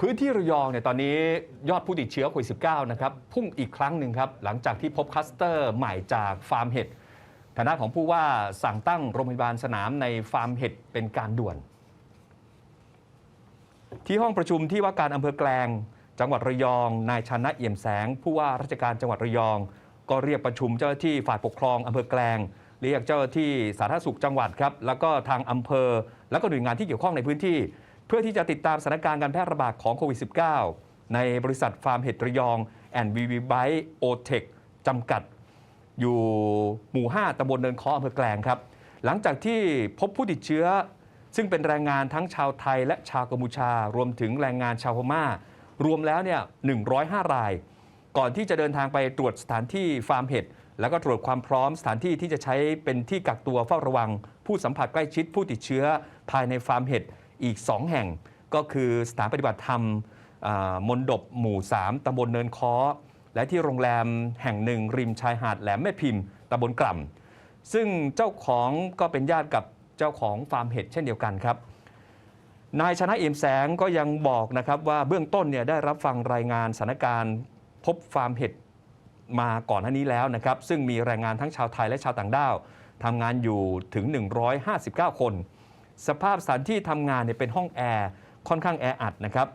พื้นที่ระยองเนี่ยตอนนี้ยอดผู้ติดเชื้อโควิด -19 นะครับพุ่งอีกครั้งหนึ่งครับ หลังจากที่พบคลัสเตอร์ใหม่จากฟาร์มเห็ดฐานะของผู้ว่าสั่งตั้งโรงพยาบาลสนามในฟาร์มเห็ดเป็นการด่วน ที่ห้องประชุมที่ว่าการอำเภอแกลง จังหวัดระยองนายชนะเอี่ยมแสง ผู้ว่าราชการจังหวัดระยอง ก็เรียกประชุมเจ้าหน้าที่ฝ่ายปกครองอำเภอแกลงเรียกเจ้าหน้าที่สาธารณสุขจังหวัดครับแล้วก็ทางอำเภอ แล้วก็หน่วยงานที่เกี่ยวข้องในพื้นที่ เพื่อที่จะติดตามสถานการณ์การแพร่ระบาดของโควิด -19 ในบริษัทฟาร์มเห็ดระยองแอนด์วีวีไบโอเทคจำกัด อยู่หมู่ 5ตำบลเนินคออำเภอแกลงครับ หลังจากที่พบผู้ติดเชื้อ ซึ่งเป็นแรงงานทั้งชาวไทยและชาวกัมพูชา รวมถึงแรงงานชาวพม่า รวมแล้วเนี่ย 105 ราย ก่อนที่จะเดินทางไปตรวจสถานที่ฟาร์มเห็ดแล้วก็ตรวจความพร้อมสถานที่ที่จะใช้เป็นที่กักตัวเฝ้าระวัง ผู้สัมผัสใกล้ชิดผู้ติดเชื้อภายในฟาร์มเห็ด อีก 2 แห่งก็คือสถานปฏิบัติธรรมมนดบหมู่ 3ตำบลเนินคอและที่โรงแรมแห่งหนึ่ง ริมชายหาดแหลมแม่พิมพ์ตำบลกล่ำซึ่งเจ้าของก็เป็นญาติกับเจ้าของฟาร์มเห็ดเช่นเดียวกันครับนายชนะเอี่ยมแสงก็ยังบอกนะครับว่าเบื้องต้นเนี่ยได้รับฟังรายงานสถานการณ์พบฟาร์มเห็ดมาก่อนหน้านี้แล้วนะครับ ซึ่งมีแรงงานทั้งชาวไทยและชาวต่างด้าวทำงานอยู่ถึง 159 คน สภาพสถานที่ทำงานเนี่ยเป็นห้องแอร์ค่อนข้างแออัดนะครับ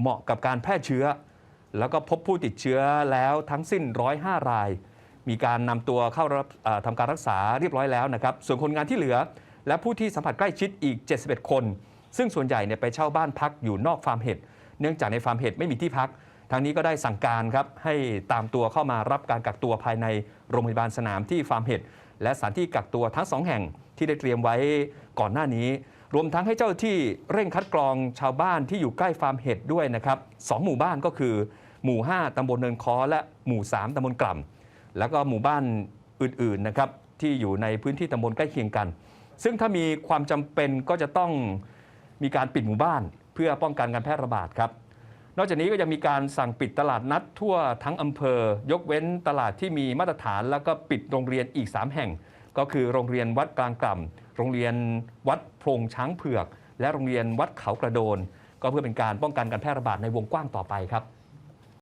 เหมาะกับการแพร่เชื้อ แล้วก็พบผู้ติดเชื้อแล้วทั้งสิ้น 105 ราย มีการนำตัวเข้ารับทำการรักษาเรียบร้อยแล้วนะครับส่วนคนงานที่เหลือ และผู้ที่สัมผัสใกล้ชิดอีก 71 คน ซึ่งส่วนใหญ่เนี่ยไปเช่าบ้านพักอยู่นอกฟาร์มเห็ดเนื่องจากในฟาร์มเห็ดไม่มีที่พักทางนี้ก็ได้สั่งการครับให้ตามตัวเข้ามารับการกักตัวภายในโรงพยาบาลสนามที่ฟาร์มเห็ดและสถานที่กักตัวทั้งสองแห่ง ที่ได้เตรียมไว้ก่อนหน้านี้ รวมทั้งให้เจ้าที่เร่งคัดกรองชาวบ้านที่อยู่ใกล้ฟาร์มเห็ดด้วยนะครับสองหมู่บ้านก็คือ หมู่ 5ตำบลเนินคอและหมู่ 3ตำบลกล่ำแล้วก็หมู่บ้านอื่นๆนะครับที่อยู่ในพื้นที่ตำบลใกล้เคียงกัน ซึ่งถ้ามีความจำเป็นก็จะต้องมีการปิดหมู่บ้าน เพื่อป้องกันการแพร่ระบาดครับนอกจากนี้ก็ยังมีการสั่งปิดตลาดนัดทั่วทั้งอำเภอ ยกเว้นตลาดที่มีมาตรฐาน แล้วก็ปิดโรงเรียนอีก 3 แห่ง ก็คือโรงเรียนวัดกลางกล่ำโรงเรียนวัดโพรงช้างเผือก และโรงเรียนวัดเขากระโดน ก็เพื่อเป็นการป้องกันการแพร่ระบาดในวงกว้างต่อไปครับ